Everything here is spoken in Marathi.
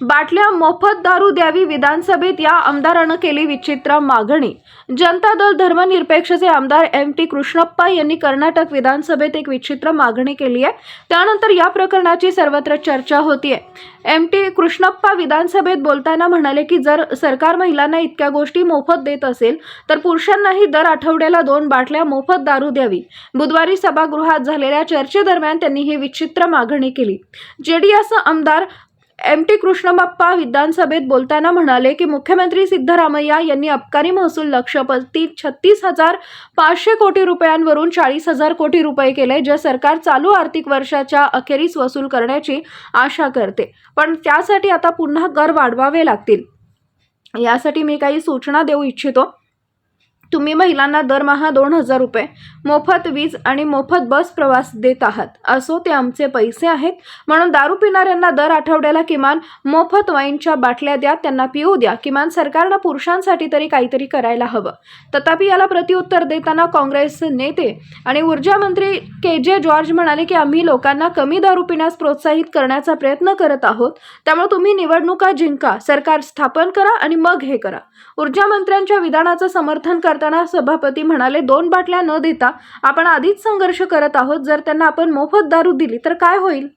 बाटल्या मोफत दारू द्यावी विधानसभेत या आमदारानं केली विचित्र मागणी. जनता दल धर्मनिरपेक्षचे आमदार एम टी कृष्णप्पा यांनी कर्नाटक विधानसभेत एक विचित्र मागणी केली आहे. त्यानंतर या प्रकरणाची सर्वत्र चर्चा होतीये. एम टी कृष्णप्पा विधानसभेत बोलताना म्हणाले की जर सरकार महिलांना इतक्या गोष्टी मोफत देत असेल तर पुरुषांनाही दर आठवड्याला दोन बाटल्या मोफत दारू द्यावी. बुधवारी सभागृहात झालेल्या चर्चेदरम्यान त्यांनी ही विचित्र मागणी केली. जेडीएस आमदार एम टी कृष्णबाप्पा विधानसभेत बोलताना म्हणाले की मुख्यमंत्री सिद्धरामय्या यांनी अबकारी महसूल लक्षपती छत्तीस हजार पाचशे कोटी रुपयांवरून चाळीस हजार कोटी रुपये केले जे सरकार चालू आर्थिक वर्षाच्या अखेरीस वसूल करण्याची आशा करते. पण त्यासाठी आता पुन्हा कर वाढवावे लागतील. यासाठी मी काही सूचना देऊ इच्छितो. तुम्ही महिलांना दरमहा दोन हजार रुपये मोफत वीज आणि मोफत बस प्रवास देत आहात. असो ते आमचे पैसे आहेत. म्हणून दारू पिणाऱ्यांना दर आठवड्याला किमान मोफत वाईनच्या बाटल्या द्या त्यांना पिऊ द्या. किमान सरकारनं पुरुषांसाठी तरी काहीतरी करायला हवं. तथापि याला प्रत्युत्तर देताना काँग्रेस नेते आणि ऊर्जा मंत्री के जे जॉर्ज म्हणाले की आम्ही लोकांना कमी दारू पिण्यास प्रोत्साहित करण्याचा प्रयत्न करत आहोत. त्यामुळे तुम्ही निवडणुका जिंका. सरकार स्थापन करा आणि मग हे करा. ऊर्जा मंत्र्यांच्या विधानाचं समर्थन करताना सभापती म्हणाले दोन बाटल्या न देता आपण आधीच संघर्ष करत आहोत. जर त्यांना आपण मोफत दारू दिली तर काय होईल?